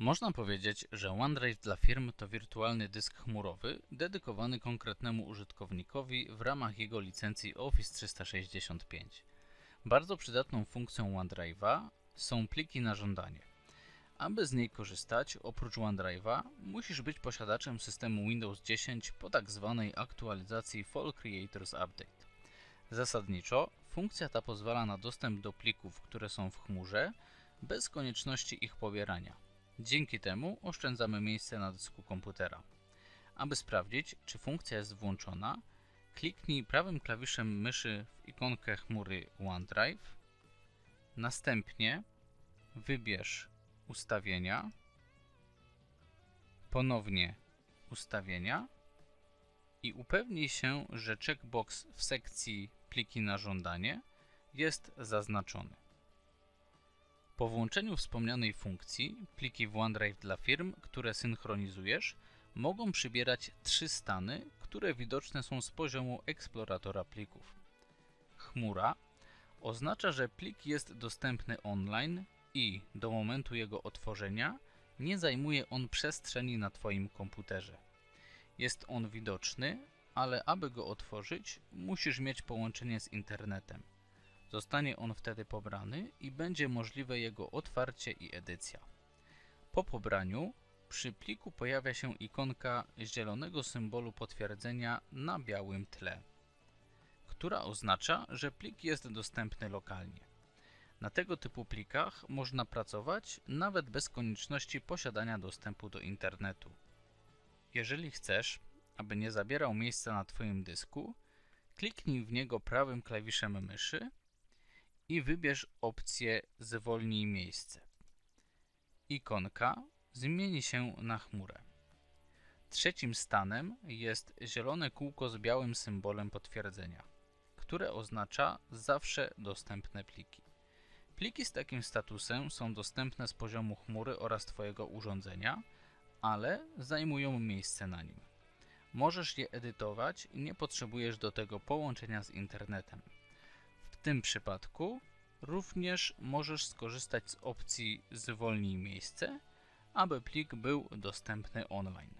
Można powiedzieć, że OneDrive dla firm to wirtualny dysk chmurowy dedykowany konkretnemu użytkownikowi w ramach jego licencji Office 365. Bardzo przydatną funkcją OneDrive'a są pliki na żądanie. Aby z niej korzystać, oprócz OneDrive'a, musisz być posiadaczem systemu Windows 10 po tak zwanej aktualizacji Fall Creators Update. Zasadniczo, funkcja ta pozwala na dostęp do plików, które są w chmurze, bez konieczności ich pobierania. Dzięki temu oszczędzamy miejsce na dysku komputera. Aby sprawdzić, czy funkcja jest włączona, kliknij prawym klawiszem myszy w ikonkę chmury OneDrive, następnie wybierz ustawienia, ponownie ustawienia i upewnij się, że checkbox w sekcji pliki na żądanie jest zaznaczony. Po włączeniu wspomnianej funkcji, pliki w OneDrive dla firm, które synchronizujesz, mogą przybierać trzy stany, które widoczne są z poziomu eksploratora plików. Chmura oznacza, że plik jest dostępny online i do momentu jego otworzenia nie zajmuje on przestrzeni na Twoim komputerze. Jest on widoczny, ale aby go otworzyć, musisz mieć połączenie z internetem. Zostanie on wtedy pobrany i będzie możliwe jego otwarcie i edycja. Po pobraniu przy pliku pojawia się ikonka zielonego symbolu potwierdzenia na białym tle, która oznacza, że plik jest dostępny lokalnie. Na tego typu plikach można pracować nawet bez konieczności posiadania dostępu do internetu. Jeżeli chcesz, aby nie zabierał miejsca na Twoim dysku, kliknij w niego prawym klawiszem myszy i wybierz opcję Zwolnij miejsce. Ikonka zmieni się na chmurę. Trzecim stanem jest zielone kółko z białym symbolem potwierdzenia, które oznacza zawsze dostępne pliki. Pliki z takim statusem są dostępne z poziomu chmury oraz Twojego urządzenia, ale zajmują miejsce na nim. Możesz je edytować i nie potrzebujesz do tego połączenia z internetem. Tym przypadku również możesz skorzystać z opcji Zwolnij miejsce, aby plik był dostępny online.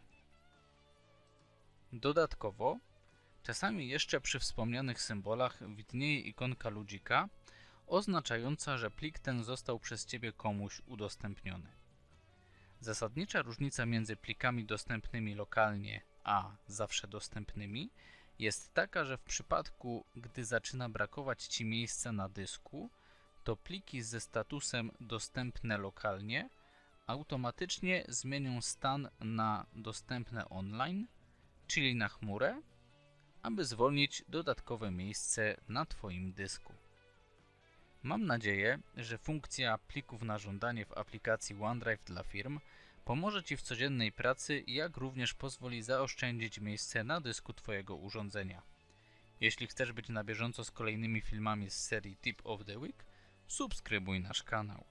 Dodatkowo, czasami jeszcze przy wspomnianych symbolach widnieje ikonka ludzika, oznaczająca, że plik ten został przez Ciebie komuś udostępniony. Zasadnicza różnica między plikami dostępnymi lokalnie a zawsze dostępnymi jest taka, że w przypadku, gdy zaczyna brakować Ci miejsca na dysku, to pliki ze statusem dostępne lokalnie automatycznie zmienią stan na dostępne online, czyli na chmurę, aby zwolnić dodatkowe miejsce na Twoim dysku. Mam nadzieję, że funkcja plików na żądanie w aplikacji OneDrive dla firm pomoże Ci w codziennej pracy, jak również pozwoli zaoszczędzić miejsce na dysku Twojego urządzenia. Jeśli chcesz być na bieżąco z kolejnymi filmami z serii Tip of the Week, subskrybuj nasz kanał.